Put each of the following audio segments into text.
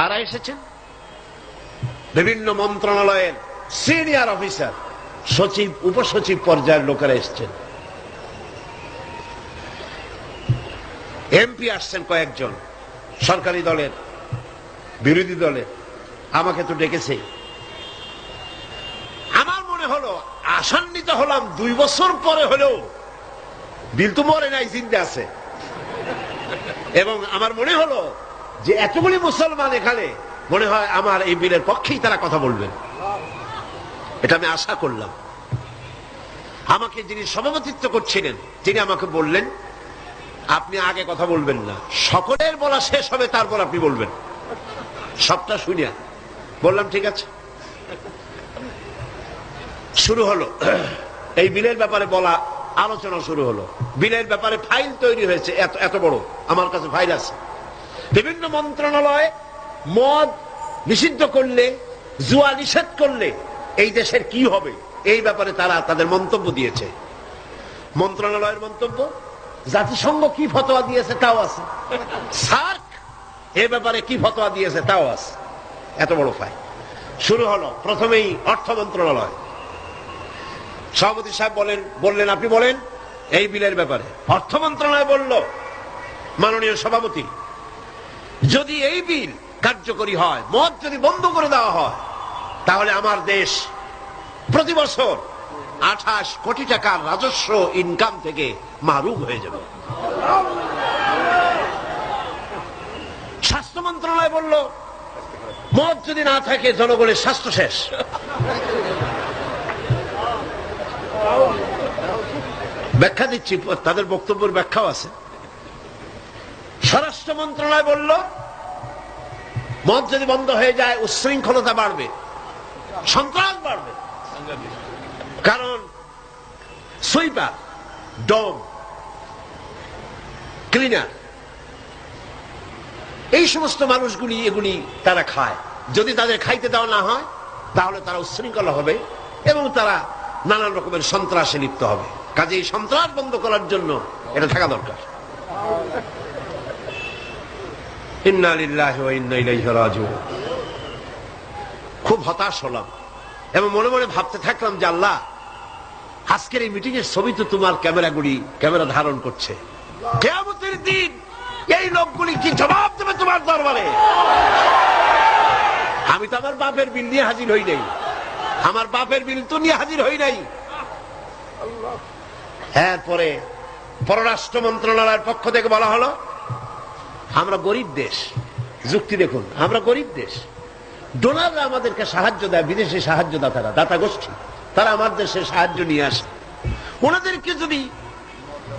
কারা এসেছেন? বিভিন্ন মন্ত্রণালয়ের সিনিয়র অফিসার, সচিব, উপসচিব পর্যায়ের লোকেরা এসছেন। এমপি আসছেন কয়েকজন, সরকারি দলের, বিরোধী দলের। আমাকে তো ডেকেছে। আমার মনে হলো, আসান্বিত হলাম দুই বছর পরে হলেও বিল তো মরে নাই চিন্তা আছে। এবং আমার মনে হলো যে এতগুলি মুসলমান এখানে, মনে হয় আমার এই বিলের পক্ষেই তারা কথা বলবেন এটা আমি আশা করলাম। আমাকে যিনি সভাপতিত্ব করছিলেন, তিনি আমাকে বললেন, আপনি আগে কথা বলবেন না। সকলের বলা শেষ হবে, তারপর আপনি বলবেন। সবটা শুনিয়া। বললাম, ঠিক আছে। শুরু হলো। এই বিলের ব্যাপারে বলা, আলোচনা শুরু হলো। বিলের ব্যাপারে ফাইল তৈরি হয়েছে, এত এত বড়। আমার কাছে ফাইল আছে। বিভিন্ন মন্ত্রণালয়, মদ নিষিদ্ধ করলে, জুয়া নিষেধ করলে এই দেশের কি হবে? এই ব্যাপারে তারা তাদের মন্তব্য দিয়েছে। মন্ত্রণালয়ের মন্তব্য, জাতিসংঘ কি ফতোয়া দিয়েছে তাও আছে। সার্ক, এ ব্যাপারে কি ফতোয়া দিয়েছে তাও আছে। এত বড় ফাইল। শুরু হলো, প্রথমেই অর্থ মন্ত্রণালয়। সভাপতি সাহেব বলেন, বললেন, আপনি বলেন, এই বিলের ব্যাপারে। অর্থ মন্ত্রণালয় বলল, মাননীয় সভাপতি যদি এই বিল কার্যকরী হয়, মদ যদি বন্ধ করে দেওয়া হয়, তাহলে আমার দেশ প্রতি বছর আঠাশ কোটি টাকার রাজস্ব ইনকাম থেকে মারুম হয়ে যাবে। স্বাস্থ্য মন্ত্রণালয় বলল, মদ যদি না থাকে, জনগণের স্বাস্থ্য শেষ। ব্যাখ্যা দিচ্ছি, তাদের বক্তব্যের ব্যাখ্যাও আছে। স্বরাষ্ট্র মন্ত্রণালয় বলল, মদ যদি বন্ধ হয়ে যায়, উচ্ছৃঙ্খলতা বাড়বে, সন্ত্রাস বাড়বে। কারণ সুইপার, ডম, ক্লিনার, এই সমস্ত মানুষগুলি এগুলি তারা খায়। যদি তাদের খাইতে দেওয়া না হয়, তাহলে তারা উচ্ছৃঙ্খল হবে এবং তারা নানান রকমের সন্ত্রাসে লিপ্ত হবে। কাজে এই সন্ত্রাস বন্ধ করার জন্য এটা থাকা দরকার। খুব হতাশ হলাম এবং মনে মনে ভাবতে থাকলাম যে আল্লাহ, আজকের এই মিটিং এর ছবি তো তোমার ক্যামেরাগুলি, ক্যামেরা ধারণ করছে। দিন এই লোকগুলি কি জবাব দেবে তোমার দরবারে? আমি তো আমার বাপের বিল নিয়ে হাজির হই নাই। আমার বাপের বিল তো নিয়ে হাজির হই নাই। এরপরে পররাষ্ট্র মন্ত্রণালয়ের পক্ষ থেকে বলা হলো আমরা গরিব দেশ। যুক্তি দেখুন, আমরা গরিব দেশ। ডোনাররা আমাদেরকে সাহায্য দেয়, বিদেশে সাহায্য দাতারা দাতা গোষ্ঠী। তারা আমার দেশে সাহায্য নিয়ে আসে। ওনাদেরকে যদি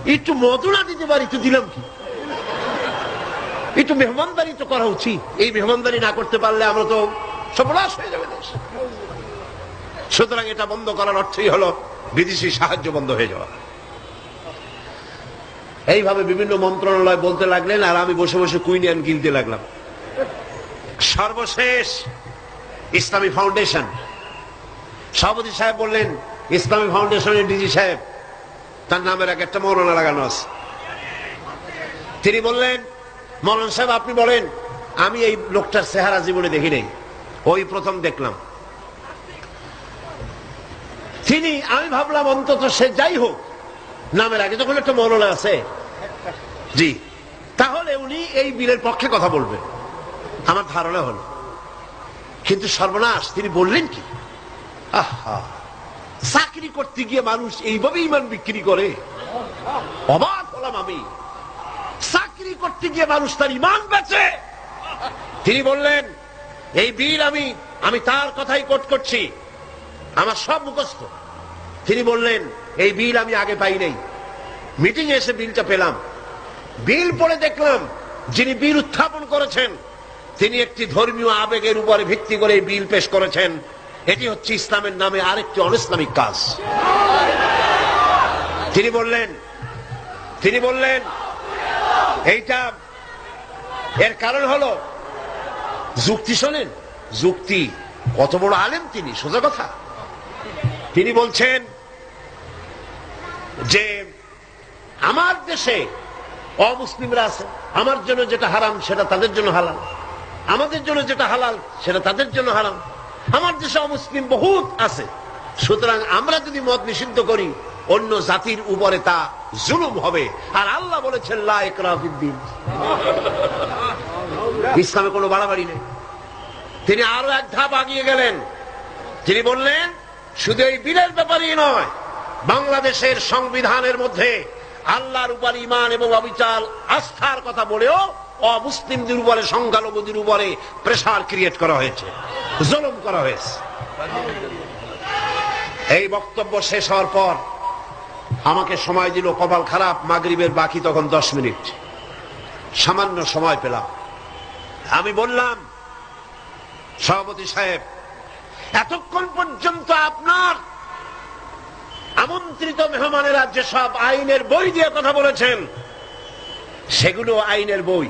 একটু মদুনা দিতে পারি, তো দিলাম কি? একটু মেহমানদারি তো করা উচিত। এই মেহমানদারি না করতে পারলে আমরা তো সর্বনাশ হয়ে যাবে দেশ। সুতরাং এটা বন্ধ করার অর্থই হলো বিদেশি সাহায্য বন্ধ হয়ে যাওয়া। এইভাবে বিভিন্ন মন্ত্রণালয় বলতে লাগলেন আর আমি বসে বসে কুইনিয়ান কিনতে লাগলাম। সর্বশেষ ইসলামী ফাউন্ডেশন। সভাপতি সাহেব বললেন, ইসলামী ফাউন্ডেশনের ডিজি সাহেব, তার নামের এক একটা মৌলানা লাগানো আছে। তিনি বললেন, মৌলান সাহেব, আপনি বলেন, আমি এই লোকটার চেহারা জীবনে দেখি নাই। ওই প্রথম দেখলাম। তিনি, আমি ভাবলাম, অন্তত সে যাই হোক নামের আগে যখন একটা মৌলানা আছে, জি, তাহলে উনি এই বিলের পক্ষে কথা বলবেন আমার ধারণা হলো। কিন্তু সর্বনাশ, তিনি বললেন কি? আহা, চাকরি করতে গিয়ে মানুষ এইভাবে ইমান বিক্রি করে। অবাক হলাম আমি। চাকরি করতে গিয়ে মানুষ তার ইমান বেচে। তিনি বললেন, এই বিল আমি আমি তার কথাই কোট করছি। আমার সব মুখস্থ। তিনি বললেন এই বিল আমি আগে পাই নাই। মিটিং এসে বিলটা পেলাম। বিল পড়ে দেখলাম যিনি বিল উত্থাপন করেছেন, তিনি একটি ধর্মীয় আবেগের উপরে ভিত্তি করে এই বিল পেশ করেছেন। এটি হচ্ছে ইসলামের নামে আরেকটি অনিসলামিক কাজ। তিনি বললেন তিনি বললেন, এইটা এর কারণ হলো, যুক্তি শোনেন, যুক্তি কত বড় আলেম তিনি, সোজা কথা। তিনি বলছেন যে আমার দেশে অমুসলিমরা আছে, আমার জন্য যেটা হারাম সেটা তাদের জন্য হালাল। আমাদের জন্য যেটা হালাল সেটা তাদের জন্য হারাম। আমার দেশে অমুসলিম বহুত আছে। সুতরাং আমরা যদি মদ নিষিদ্ধ করি, অন্য জাতির উপরে তা জুলুম হবে। আর আল্লাহ বলেছেন, লা ইকরাহা ফিদ্দিন। ইসলামে কোনো বাড়াবাড়ি নেই। তিনি আরও এক ধাপ আগিয়ে গেলেন। তিনি বললেন, শুধু এই বিলের ব্যাপারেই নয় বাংলাদেশের সংবিধানের মধ্যে আল্লাহর উপর ইমান এবং অবিচার, আস্থার কথা বলেও অমুসলিমদের উপরে, সংখ্যালঘুদের উপরে প্রেসার ক্রিয়েট করা হয়েছে, জলম করা হয়েছে। এই বক্তব্য শেষ হওয়ার পর আমাকে সময় দিল, কপাল খারাপ, মাগরিবের বাকি তখন দশ মিনিট। সামান্য সময় পেলাম। আমি বললাম, সভাপতি সাহেব, এতক্ষণ পর্যন্ত আপনার আমন্ত্রিত মেহমানেরা যেসব আইনের বই দিয়ে কথা বলেছেন, সেগুলো আইনের বই।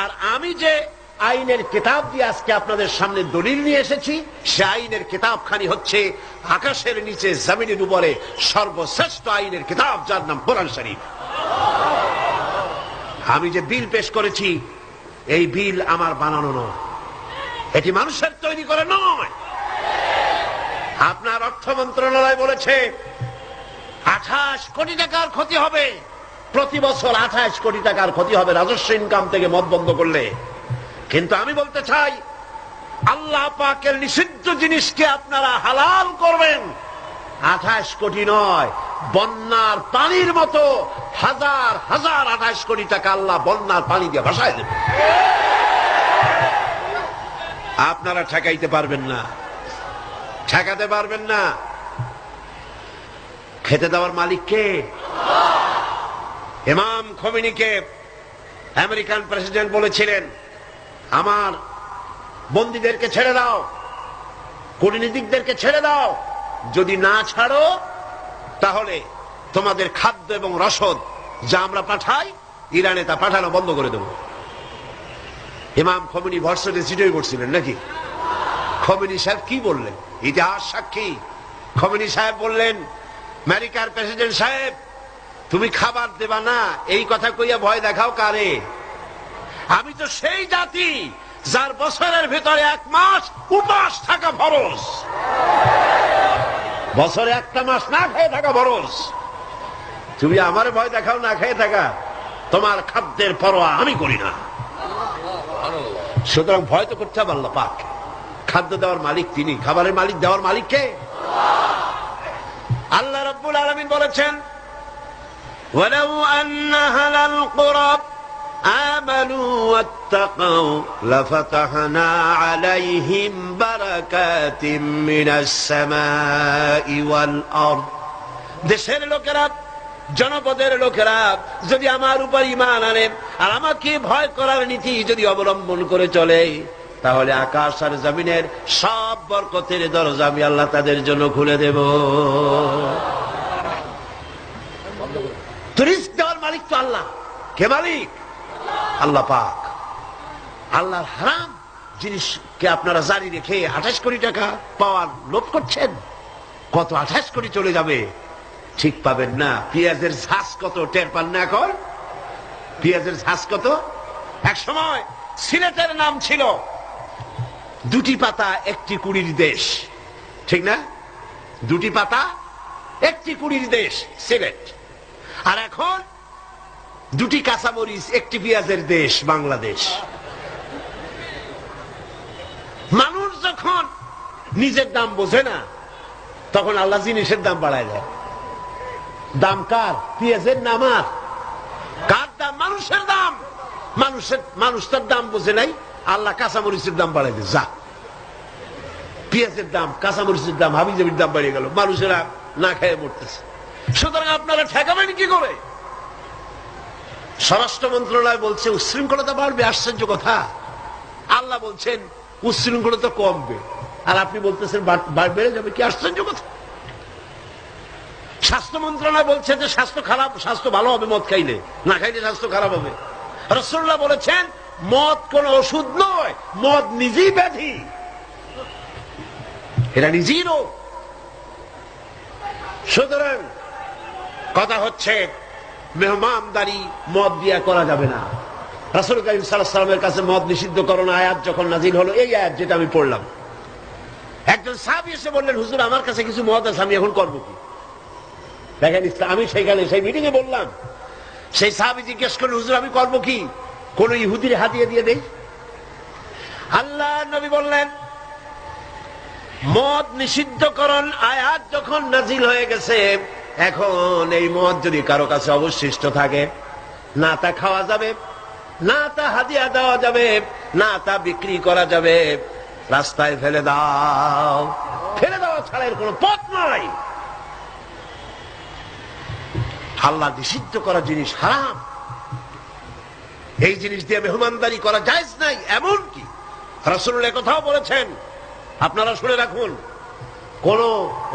আর আমি যে আইনের কিতাব দিয়ে আজকে আপনাদের সামনে দলিল নিয়ে এসেছি, সে আইনের কিতাবখানি হচ্ছে আকাশের নিচে জমিনের উপরে সর্বশ্রেষ্ঠ আইনের কিতাব, যার নাম কোরআন শরীফ। আমি যে বিল পেশ করেছি, এই বিল আমার বানানো নয়। এটি মানুষের তৈরি করে নয়। আপনার অর্থ মন্ত্রণালয় বলেছে আঠাশ কোটি টাকার ক্ষতি হবে। প্রতি বছর আঠাশ কোটি টাকার ক্ষতি হবে রাজস্ব ইনকাম থেকে মত বন্ধ করলে। কিন্তু আমি বলতে চাই, আল্লাহ পাকের নিষিদ্ধ জিনিসকে আপনারা হালাল করবেন। আঠাশ কোটি নয়, বন্যার পানির মতো হাজার হাজার আঠাশ কোটি টাকা আল্লাহ বন্যার পানি দিয়ে ভাসায় দেবে আপনারা ঠেকাইতে পারবেন না। ঠেকাতে পারবেন না। খেতে দেওয়ার মালিক কে? ইমাম খমিনিকে আমেরিকান প্রেসিডেন্ট বলেছিলেন, আমার বন্দীদেরকে ছেড়ে দাও, কূটনীতিকদেরকে ছেড়ে দাও। যদি না ছাড়ো, তাহলে তোমাদের খাদ্য এবং রসদ যা আমরা পাঠাই, ইরানে তা পাঠানো বন্ধ করে দেব। ইমাম খমিনি ভর্সনে চিঠি করছিলেন নাকি? খমিনি সাহেব কি বললেন? ইতিহাস সাক্ষী। খমিনি সাহেব বললেন আমেরিকার প্রেসিডেন্ট সাহেব, তুমি খাবার দেবা না, এই কথা কইয়া ভয় দেখাও কারে? আমি তো সেই জাতি যার বছরের ভিতরে এক মাস উপাস থাকা ফরজ। বছরে একটা মাস না খেয়ে থাকা ফরজ। তুমি আমার ভয় দেখাও, না খেয়ে থাকা, তোমার খাদ্যের পরোয়া আমি করি না। সুতরাং ভয় তো করতে হবে পাক। খাদ্য দেওয়ার মালিক তিনি, খাবারের মালিক দেওয়ার মালিক কে? আল্লাহ রব্বুল আলমিন বলেছেন ولو أن أهل القرى آمنوا واتقوا لفتحنا عليهم بركات من السماء والأرض দেশের লোকেরা জনপদের লোকেরা যদি আমার উপর ইমান আনে আর আমাকে ভয় করার নীতি যদি অবলম্বন করে চলে তাহলে আকাশ আর জমিনের সব বরকতের দরজা আমি আল্লাহ তাদের জন্য খুলে দেব। মালিক তো আল্লাহ। কে মালিক? আল্লাহ পাক। আল্লাহর হারাম জিনিসকে আপনারা জারি রেখে আঠাশ কোটি টাকা পাওয়ার লোভ করছেন? কত আঠাশ কোটি চলে যাবে? ঠিক পাবেন না। পেঁয়াজের ঝাঁস কত? টের পান না এখন? পেঁয়াজের ঝাঁস কত? এক সময় সিলেটের নাম ছিল দুটি পাতা, একটি কুড়ির দেশ। ঠিক না? দুটি পাতা, একটি কুড়ির দেশ, সিলেট। আর এখন দুটি কাঁচামরিচ, একটি পেঁয়াজের দেশ, বাংলাদেশ। মানুষ যখন নিজের দাম বোঝে না, তখন আল্লাহ জিনিসের দাম বাড়ায় দেয়। দাম কার? পেঁয়াজের নাম আর? কার দাম? মানুষের দাম। মানুষের মানুষ তার দাম বোঝে নাই। আল্লাহ কাঁচামরিচের দাম বাড়াই দেয় যা। পেঁয়াজের দাম, কাঁচামরিচের দাম, হাবিজাবির দাম বাড়িয়ে গেল, মানুষেরা না খেয়ে মরতেছে। সুতরাং আপনারা ঠেকাবেন কি করে? স্বরাষ্ট্র মন্ত্রণালয় বলছে, উচ্ছৃঙ্খলতা বাড়বে, আশ্চর্য কথা। আল্লাহ বলছেন, উচ্ছৃঙ্খলতা কমবে। আর আপনি বলতেছেন, বেড়ে যাবে, কি আশ্চর্য কথা? স্বাস্থ্য মন্ত্রণালয় বলছে যে, স্বাস্থ্য খারাপ, স্বাস্থ্য ভালো হবে, মদ খাইলে। না খাইলে স্বাস্থ্য খারাপ হবে। রসুল্লাহ বলেছেন মদ কোন ওষুধ নয়, মদ নিজেই ব্যাধি। এটা নিজেই রোগ। সুতরাং কথা হচ্ছে, মেহমানদারি মদ দিয়া করা যাবে না। রাসুল করিম সাল্লামের কাছে মদ নিষিদ্ধ করণ আয়াত যখন নাজিল হলো, এই আয়াত যেটা আমি পড়লাম। একজন সাহাবি এসে বললেন, হুজুর, আমার কাছে কিছু মদ আছে, আমি এখন করব কি? দেখেন আমি সেইখানে, সেই মিটিং এ বললাম। সেই সাহাবি জিজ্ঞেস করলেন, হুজুর, আমি করব কি? কোন ইহুদির হাতিয়ে দিয়ে দেই? আল্লাহ নবী বললেন, মদ নিষিদ্ধকরণ আয়াত যখন নাজিল হয়ে গেছে, এখন এই মদ যদি কারও কাছে অবশিষ্ট থাকে, না তা খাওয়া যাবে, না তা হাদিয়া দেওয়া যাবে, না তা বিক্রি করা যাবে, রাস্তায় ফেলে দাও। ফেলে দেওয়া ছাড়া এর কোনো পথ নাই। আল্লাহ নিষিদ্ধ করা জিনিস হারাম। এই জিনিস দিয়ে মেহমানদারি করা যায় নাই, এমন কি? কথাও বলেছেন, আপনারা শুনে রাখুন, কোন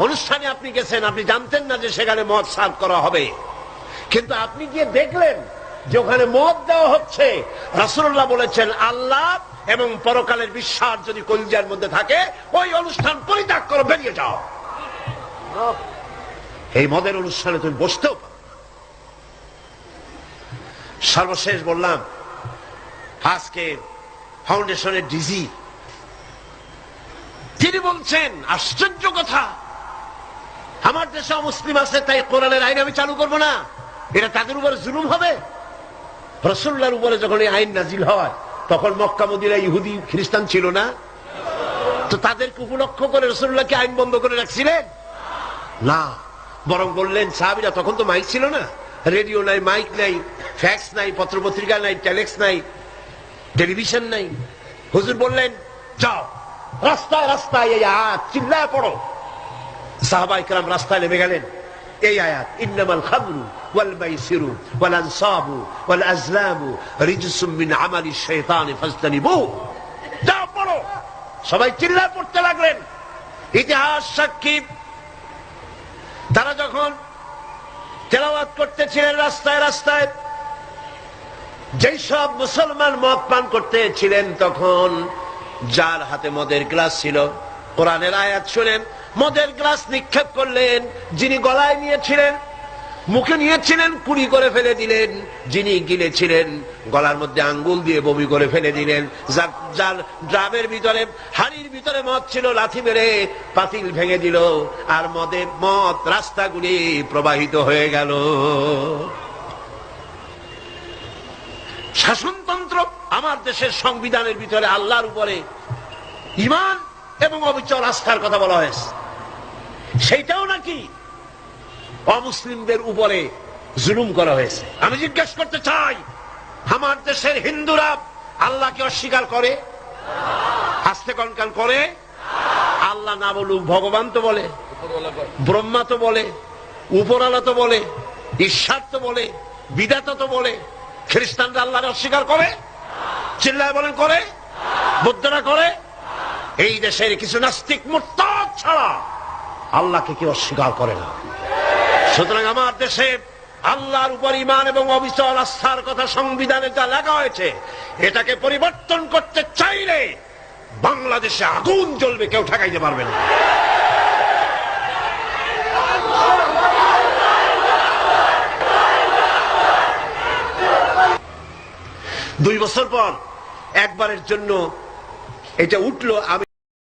অনুষ্ঠানে আপনি গেছেন, আপনি জানতেন না যে সেখানে মদ সার্ভ করা হবে। কিন্তু আপনি গিয়ে দেখলেন যে ওখানে মদ দেওয়া হচ্ছে। রাসুল্লাহ বলেছেন, আল্লাহ এবং পরকালের বিশ্বাস যদি কলিজার মধ্যে থাকে, ওই অনুষ্ঠান পরিত্যাগ করো, বেরিয়ে যাও। এই মদের অনুষ্ঠানে তুমি বসতেও সর্বশেষ বললাম আজকে ফাউন্ডেশনের ডিজি। তিনি বলছেন, আশ্চর্য কথা, আমার দেশে মুসলিম আছে, তাই কোরআনের আইন আমি চালু করব না। এটা তাদের উপরে জুলুম হবে। রসুল্লার উপরে যখন এই আইন নাজিল হয়, তখন মক্কা মদিনা ইহুদি, খ্রিস্টান ছিল না। তো তাদেরকে উপলক্ষ করে রসুল্লাহকে আইন বন্ধ করে রাখছিলেন? না। বরং বললেন, সাহাবিরা তখন তো মাইক ছিল না। রেডিও নাই, মাইক নাই, ফ্যাক্স নাই, পত্রপত্রিকা নাই, টেলেক্স নাই। টেলিভিশন নাই। হুজুর বললেন, যাও, রাস্তায় রাস্তায় এই আয়াত, চিল্লায় পড়ো। সাহাবাই কালাম রাস্তায় নেমে গেলেন। এই আয়াত, ইন্নামাল খামরু ওয়াল মাইসিরু ওয়াল আনসাবু ওয়াল আজলামু রিজসুম মিন আমালি সবাই চিল্লায় পড়তে লাগলেন। ইতিহাস সাক্ষী। তারা যখন তেলাওয়াত করতেছিলেন রাস্তায় রাস্তায় যেই সব মুসলমান মদ পান করতেছিলেন তখন, যার হাতে মদের গ্লাস ছিল, কোরআনের আয়াত শুনেন, মদের গ্লাস নিক্ষেপ করলেন, যিনি গলায় নিয়েছিলেন, মুখে নিয়েছিলেন, কুড়ি করে ফেলে দিলেন, যিনি গিলেছিলেন, গলার মধ্যে আঙ্গুল দিয়ে বমি করে ফেলে দিলেন যার ড্রামের ভিতরে, হাড়ির ভিতরে মদ ছিল, লাথি মেরে পাতিল ভেঙে দিল, আর মদে, মদ রাস্তাগুলি প্রবাহিত হয়ে গেল। শাসনতন্ত্র আমার দেশের সংবিধানের ভিতরে আল্লাহর উপরে ইমান এবং অবিচল আস্থার কথা বলা হয়েছে। সেইটাও নাকি অমুসলিমদের উপরে জুলুম করা হয়েছে। আমি জিজ্ঞেস করতে চাই, আমার দেশের হিন্দুরা আল্লাহকে অস্বীকার করে? আস্তে কনকান করে? আল্লাহ না বলুক, ভগবান তো বলে, ব্রহ্মা তো বলে উপরালা তো বলে, ঈশ্বর তো বলে, বিধাতা তো বলে খ্রিস্টানরা আল্লাহকে অস্বীকার করে, চিল্লায় বলেন করে বুদ্ধরা করে, এই দেশের কিছু নাস্তিক মোরতাদ ছাড়া আল্লাহকে কেউ অস্বীকার করে না। সুতরাং আমার দেশে আল্লাহর উপর ইমান এবং অবিচল আস্থার কথা সংবিধানে যা লেখা হয়েছে, এটাকে পরিবর্তন করতে চাইলে বাংলাদেশে আগুন জ্বলবে, কেউ ঠেকাইতে পারবে না। দুই বছর পর একবারের জন্য এটা উঠল আমি